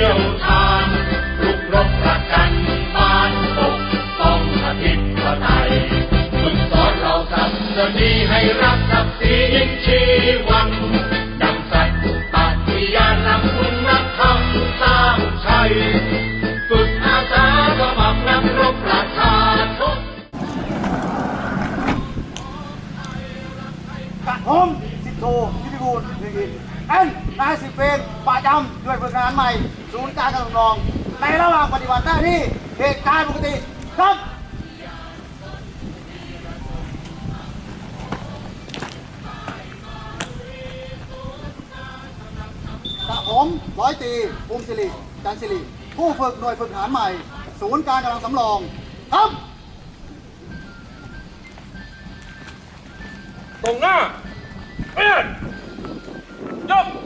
ชี่ยวชาญรุกรบประกันบ้านปกป้องอธิปไตยฝึกสอนเราสัตว์ดีให้รักศักดิ์ศรียิ่งชีวันดังสัตว์ปฏิญาณนำคุณธรรมสร้างชัยฝึกอาสาสมัครนักรบประชาชนกระผมสิบโท บูลหนึ่งอินเอ็นนายสิบเป็นประจำด้วยฝึกงานใหม่ ศูนย์การกำลังรอง ในระหว่างปฏิบัติหน้าที่เหตุการณ์ปกติครับกระผมร้อยตีภูมิสิริจันทร์สิริ ผู้ฝึกหน่วยฝึกทหารใหม่ ศูนย์การกำลังสำรองครับตรงหน้าเอียน ย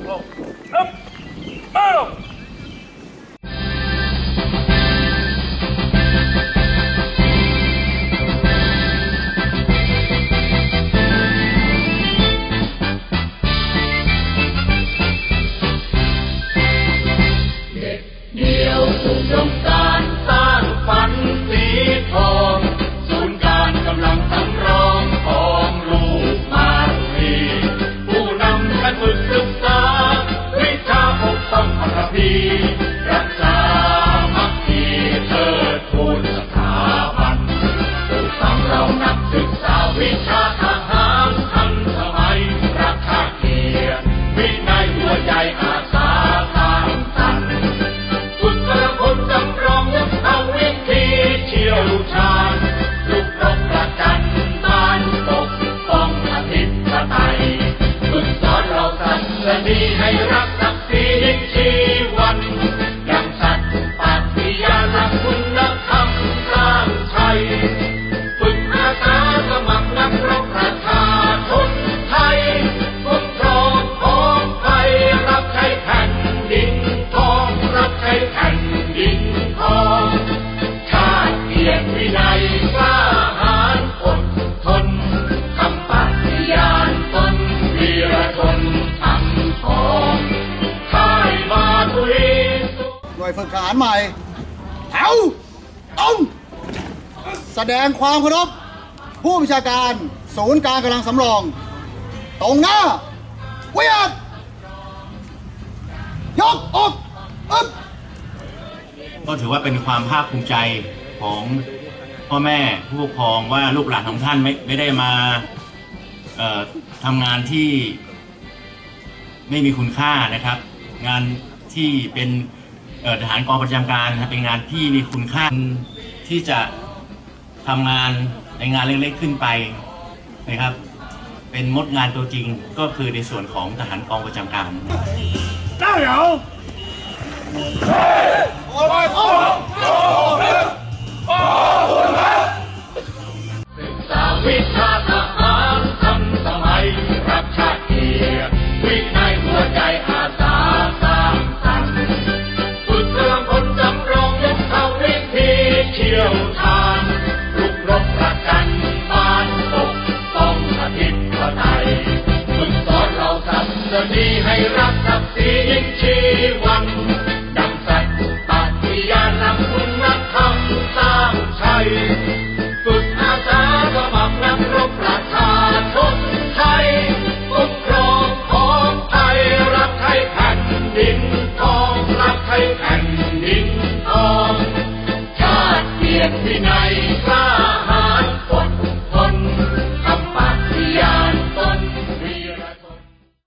วยฝึกทหารใหม่แถวตรงแสดงความเคารพผู้บัญชาการศูนย์การกำลังสำรอง ตรงหน้าเวียดยกอกอึ๊บก็ถือว่าเป็นความภาคภูมิใจของพ่อแม่ผู้ปกครองว่าลูกหลานของท่านไม่ไม่ได้มาทำงานที่ไม่มีคุณค่านะครับ งานที่เป็น ทหารกองประจำการครับเป็นงานที่มีคุณค่าที่จะทำงานในงานเล็กๆขึ้นไปนะครับ เป็นมดงานตัวจริงก็คือในส่วนของทหารกองประจำการศึ สนีให้รักศักดิ์ศรียิ่งชีวันดังสัตว์ปาฏิยานำคุณนักธรรมสร้างชัยฝึกอาสาสมัครนำรบประชาชนไทยคุ้มครองของไทยรักไทยแผ่นดินทองรักไทยแผ่นดินทองชาติเกียรติวินัยกล้า